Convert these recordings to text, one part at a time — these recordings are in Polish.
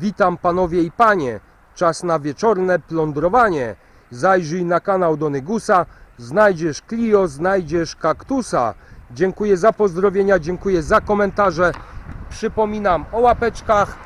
Witam panowie i panie. Czas na wieczorne plądrowanie. Zajrzyj na kanał Donygusa. Znajdziesz Clio, znajdziesz kaktusa. Dziękuję za pozdrowienia, dziękuję za komentarze. Przypominam o łapeczkach.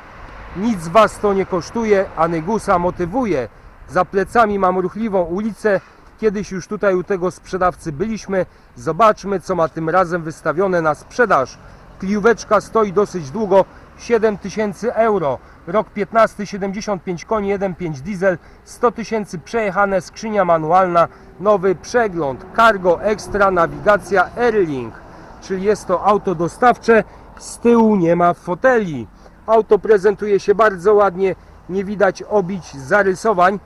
Nic was to nie kosztuje, a Nygusa motywuje. Za plecami mam ruchliwą ulicę. Kiedyś już tutaj u tego sprzedawcy byliśmy. Zobaczmy, co ma tym razem wystawione na sprzedaż. Klióweczka stoi dosyć długo, 7000 euro. Rok 15, 75 koni, 1.5 diesel, 100 tysięcy przejechane, skrzynia manualna, nowy przegląd, cargo extra, nawigacja Airlink, czyli jest to auto dostawcze, z tyłu nie ma foteli. Auto prezentuje się bardzo ładnie, nie widać obić, zarysowań.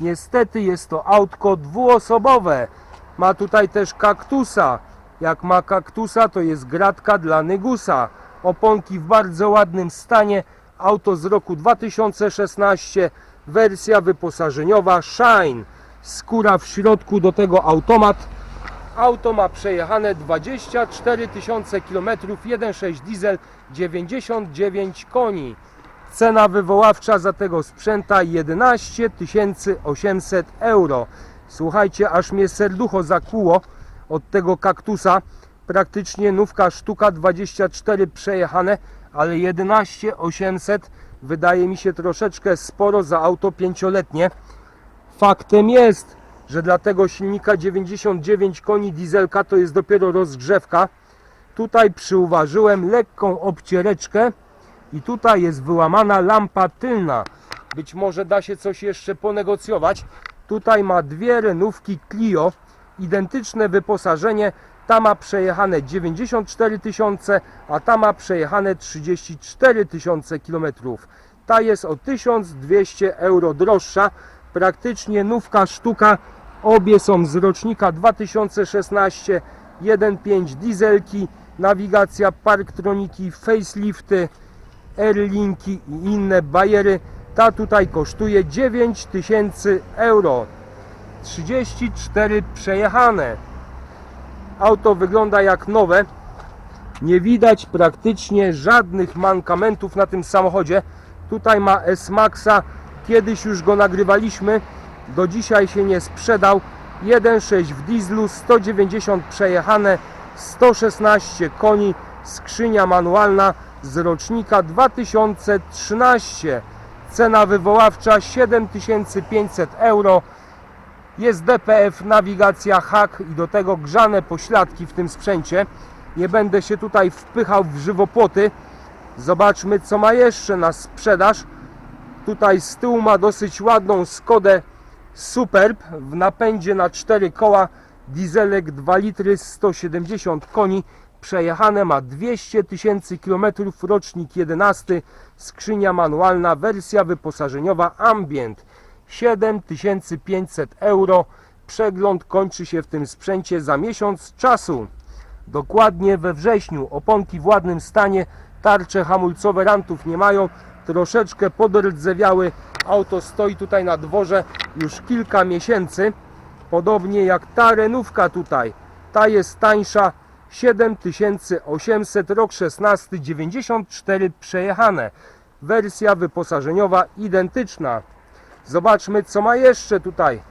Niestety jest to autko dwuosobowe. Ma tutaj też kaktusa. Jak ma kaktusa, to jest gratka dla Nygusa. Oponki w bardzo ładnym stanie. Auto z roku 2016. Wersja wyposażeniowa Shine. Skóra w środku, do tego automat. Auto ma przejechane 24 tysiące km, 1.6 diesel, 99 koni. Cena wywoławcza za tego sprzęta 11 800 euro. Słuchajcie, aż mnie serducho zakłuło od tego kaktusa. Praktycznie nówka sztuka 24 przejechane, ale 11 800 wydaje mi się troszeczkę sporo za auto pięcioletnie. Faktem jest, że dla tego silnika 99 koni dieselka to jest dopiero rozgrzewka. Tutaj przyuważyłem lekką obciereczkę i tutaj jest wyłamana lampa tylna. Być może da się coś jeszcze ponegocjować. Tutaj ma dwie renówki Clio, identyczne wyposażenie. Ta ma przejechane 94 tysiące, a ta ma przejechane 34 tysiące kilometrów. Ta jest o 1200 euro droższa. Praktycznie nówka sztuka. Obie są z rocznika 2016. 1.5 dieselki, nawigacja, parktroniki, facelifty. Airlinki i inne bajery. Ta tutaj kosztuje 9000 euro. 34 przejechane. Auto wygląda jak nowe. Nie widać praktycznie żadnych mankamentów na tym samochodzie. Tutaj ma S-Maxa. Kiedyś już go nagrywaliśmy. Do dzisiaj się nie sprzedał. 1.6 w dieslu, 190 przejechane, 116 koni, skrzynia manualna z rocznika 2013. Cena wywoławcza 7500 euro. Jest DPF, nawigacja, hak i do tego grzane pośladki w tym sprzęcie. Nie będę się tutaj wpychał w żywopłoty. Zobaczmy co ma jeszcze na sprzedaż. Tutaj z tyłu ma dosyć ładną Skodę Superb w napędzie na 4 koła. Dieselek 2 litry 170 koni. Przejechane ma 200 tysięcy kilometrów, rocznik 11, skrzynia manualna, wersja wyposażeniowa Ambient 7500 euro. Przegląd kończy się w tym sprzęcie za miesiąc czasu. Dokładnie we wrześniu. Oponki w ładnym stanie, tarcze hamulcowe rantów nie mają, troszeczkę podrdzewiały. Auto stoi tutaj na dworze już kilka miesięcy. Podobnie jak ta renówka tutaj. Ta jest tańsza 7800, rok 16, 94 przejechane. Wersja wyposażeniowa identyczna. Zobaczmy co ma jeszcze tutaj.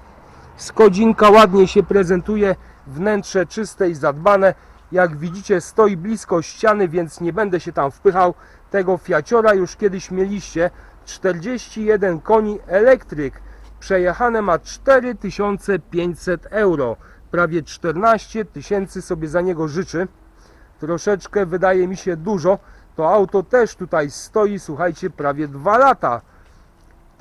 Skodzinka ładnie się prezentuje, wnętrze czyste i zadbane. Jak widzicie stoi blisko ściany, więc nie będę się tam wpychał. Tego Fiaciora już kiedyś mieliście. 41 koni elektryk. Przejechane ma 4500 euro. Prawie 14 tysięcy sobie za niego życzy. Troszeczkę wydaje mi się dużo. To auto też tutaj stoi, słuchajcie, prawie 2 lata.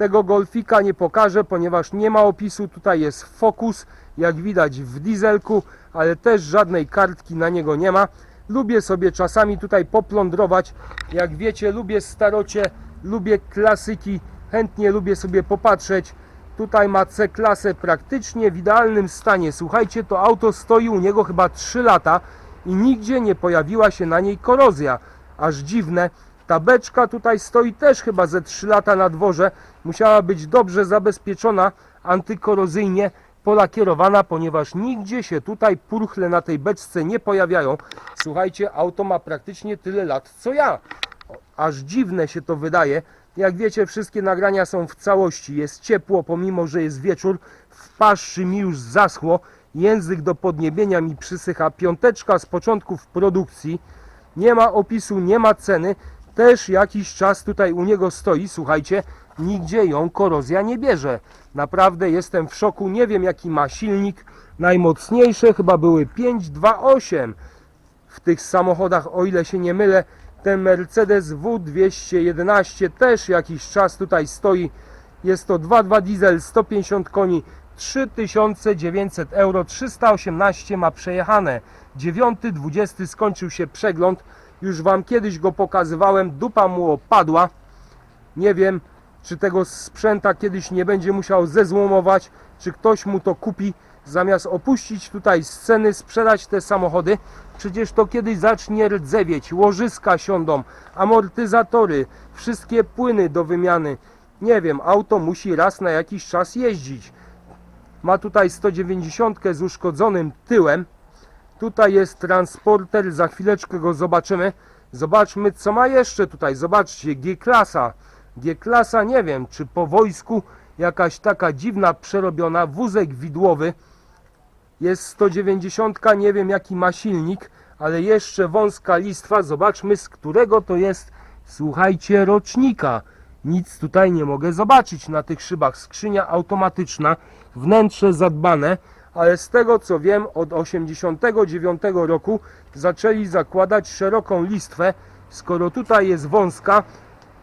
Tego golfika nie pokażę, ponieważ nie ma opisu. Tutaj jest Focus, jak widać w dieselku, ale też żadnej kartki na niego nie ma. Lubię sobie czasami tutaj poplądrować. Jak wiecie, lubię starocie, lubię klasyki, chętnie lubię sobie popatrzeć. Tutaj ma C-klasę praktycznie w idealnym stanie. Słuchajcie, to auto stoi u niego chyba 3 lata i nigdzie nie pojawiła się na niej korozja. Aż dziwne. Ta beczka tutaj stoi też chyba ze 3 lata na dworze. Musiała być dobrze zabezpieczona antykorozyjnie, polakierowana, ponieważ nigdzie się tutaj purchle na tej beczce nie pojawiają. Słuchajcie, auto ma praktycznie tyle lat co ja. Aż dziwne się to wydaje. Jak wiecie, wszystkie nagrania są w całości. Jest ciepło, pomimo że jest wieczór. W paszczy mi już zaschło. Język do podniebienia mi przysycha. Piąteczka z początków produkcji. Nie ma opisu, nie ma ceny. Też jakiś czas tutaj u niego stoi. Słuchajcie, nigdzie ją korozja nie bierze. Naprawdę jestem w szoku. Nie wiem jaki ma silnik. Najmocniejsze chyba były 528 w tych samochodach, o ile się nie mylę. Ten Mercedes W211 też jakiś czas tutaj stoi. Jest to 2.2 diesel, 150 koni, 3900 euro, 318 ma przejechane. 9.20 skończył się przegląd. Już Wam kiedyś go pokazywałem, dupa mu opadła. Nie wiem, czy tego sprzęta kiedyś nie będzie musiał zezłomować, czy ktoś mu to kupi, zamiast opuścić tutaj sceny, sprzedać te samochody. Przecież to kiedyś zacznie rdzewieć, łożyska siądą, amortyzatory, wszystkie płyny do wymiany. Nie wiem, auto musi raz na jakiś czas jeździć. Ma tutaj 190 z uszkodzonym tyłem. Tutaj jest transporter, za chwileczkę go zobaczymy. Zobaczmy co ma jeszcze tutaj. Zobaczcie, G-klasa. G-klasa, nie wiem, czy po wojsku jakaś taka dziwna, przerobiona, wózek widłowy. Jest 190, nie wiem jaki ma silnik, ale jeszcze wąska listwa. Zobaczmy z którego to jest, słuchajcie, rocznika. Nic tutaj nie mogę zobaczyć na tych szybach. Skrzynia automatyczna, wnętrze zadbane, ale z tego co wiem, od 89 roku zaczęli zakładać szeroką listwę. Skoro tutaj jest wąska,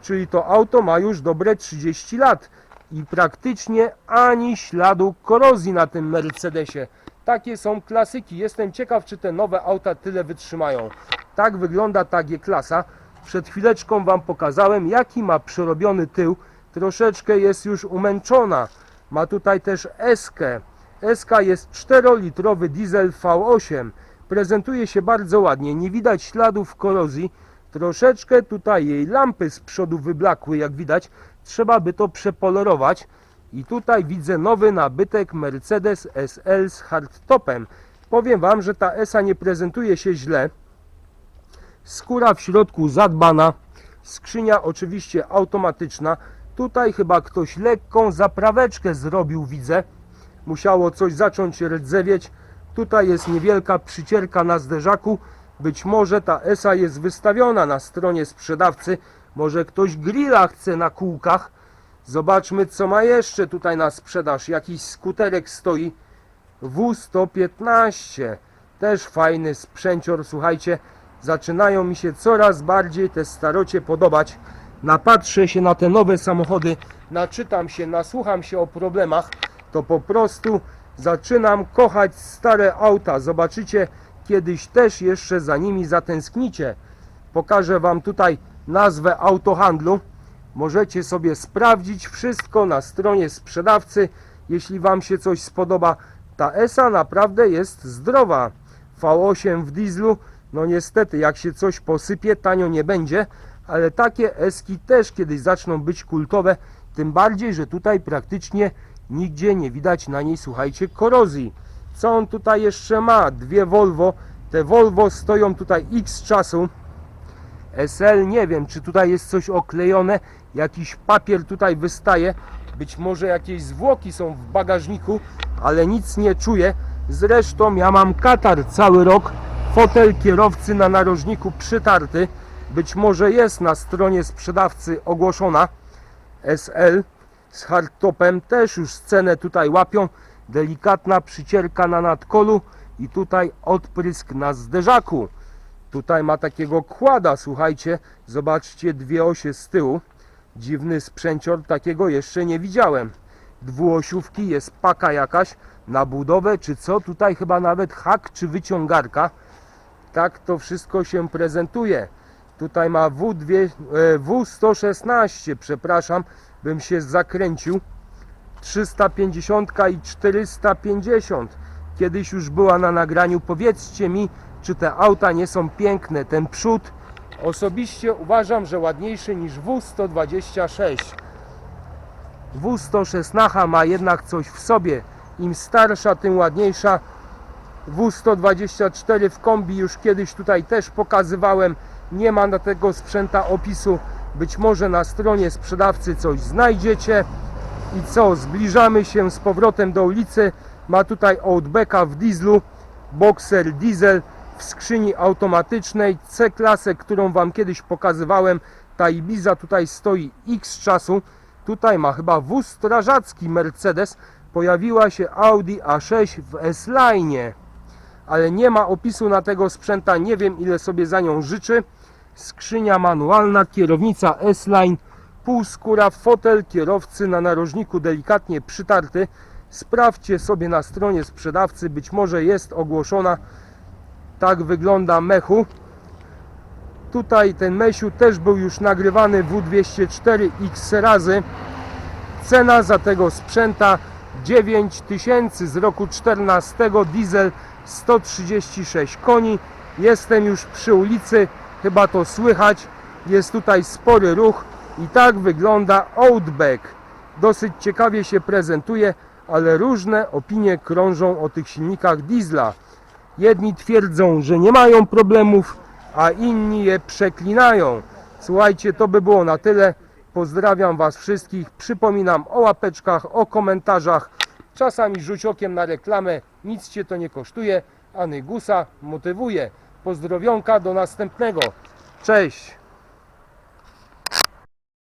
czyli to auto ma już dobre 30 lat i praktycznie ani śladu korozji na tym Mercedesie. Takie są klasyki. Jestem ciekaw, czy te nowe auta tyle wytrzymają. Tak wygląda ta G-klasa. Przed chwileczką Wam pokazałem, jaki ma przerobiony tył. Troszeczkę jest już umęczona. Ma tutaj też eskę. Eska jest 4-litrowy diesel V8. Prezentuje się bardzo ładnie. Nie widać śladów korozji. Troszeczkę tutaj jej lampy z przodu wyblakły, jak widać. Trzeba by to przepolerować. I tutaj widzę nowy nabytek Mercedes SL z hardtopem. Powiem Wam, że ta ESA nie prezentuje się źle. Skóra w środku zadbana. Skrzynia oczywiście automatyczna. Tutaj chyba ktoś lekką zapraweczkę zrobił, widzę. Musiało coś zacząć rdzewieć. Tutaj jest niewielka przycierka na zderzaku. Być może ta ESA jest wystawiona na stronie sprzedawcy. Może ktoś grilla chce na kółkach. Zobaczmy co ma jeszcze tutaj na sprzedaż. Jakiś skuterek stoi. W115. Też fajny sprzęcior. Słuchajcie, zaczynają mi się coraz bardziej te starocie podobać. Napatrzę się na te nowe samochody, naczytam się, nasłucham się o problemach, to po prostu zaczynam kochać stare auta. Zobaczycie, kiedyś też jeszcze za nimi zatęsknicie. Pokażę Wam tutaj nazwę autohandlu. Możecie sobie sprawdzić wszystko na stronie sprzedawcy. Jeśli Wam się coś spodoba, ta ESA naprawdę jest zdrowa. V8 w dieslu, no niestety, jak się coś posypie, tanio nie będzie, ale takie eski też kiedyś zaczną być kultowe. Tym bardziej, że tutaj praktycznie nigdzie nie widać na niej, słuchajcie, korozji. Co on tutaj jeszcze ma? Dwie Volvo. Te Volvo stoją tutaj x czasu. SL nie wiem, czy tutaj jest coś oklejone, jakiś papier tutaj wystaje, być może jakieś zwłoki są w bagażniku, ale nic nie czuję. Zresztą ja mam katar cały rok, fotel kierowcy na narożniku przytarty, być może jest na stronie sprzedawcy ogłoszona. SL z hardtopem też już cenę tutaj łapią, delikatna przycierka na nadkolu i tutaj odprysk na zderzaku. Tutaj ma takiego kłada, słuchajcie, zobaczcie dwie osie z tyłu. Dziwny sprzęcior, takiego jeszcze nie widziałem. Dwuosiówki, jest paka jakaś na budowę, czy co? Tutaj chyba nawet hak czy wyciągarka. Tak to wszystko się prezentuje. Tutaj ma W2, e, W116, przepraszam, bym się zakręcił. 350 i 450. Kiedyś już była na nagraniu. Powiedzcie mi, czy te auta nie są piękne. Ten przód osobiście uważam, że ładniejszy niż W126. W116 ma jednak coś w sobie. Im starsza, tym ładniejsza. W124 w kombi już kiedyś tutaj też pokazywałem. Nie ma na tego sprzęta opisu. Być może na stronie sprzedawcy coś znajdziecie. I co, zbliżamy się z powrotem do ulicy. Ma tutaj Outbacka w dieslu, Boxer diesel w skrzyni automatycznej C-klasę, którą Wam kiedyś pokazywałem. Ta Ibiza tutaj stoi x czasu. Tutaj ma chyba wóz strażacki Mercedes. Pojawiła się Audi A6 w S-Line, ale nie ma opisu na tego sprzęta. Nie wiem ile sobie za nią życzy. Skrzynia manualna, kierownica S-Line, półskóra, fotel kierowcy na narożniku delikatnie przytarty. Sprawdźcie sobie na stronie sprzedawcy, być może jest ogłoszona. Tak wygląda mechu. Tutaj ten mesiu też był już nagrywany W204 X razy. Cena za tego sprzęta 9000 z roku 14, diesel 136 koni. Jestem już przy ulicy, chyba to słychać. Jest tutaj spory ruch i tak wygląda Outback. Dosyć ciekawie się prezentuje, ale różne opinie krążą o tych silnikach diesla. Jedni twierdzą, że nie mają problemów, a inni je przeklinają. Słuchajcie, to by było na tyle. Pozdrawiam Was wszystkich. Przypominam o łapeczkach, o komentarzach. Czasami rzuć okiem na reklamę. Nic Cię to nie kosztuje, a Nygusa motywuje. Pozdrowionka do następnego. Cześć!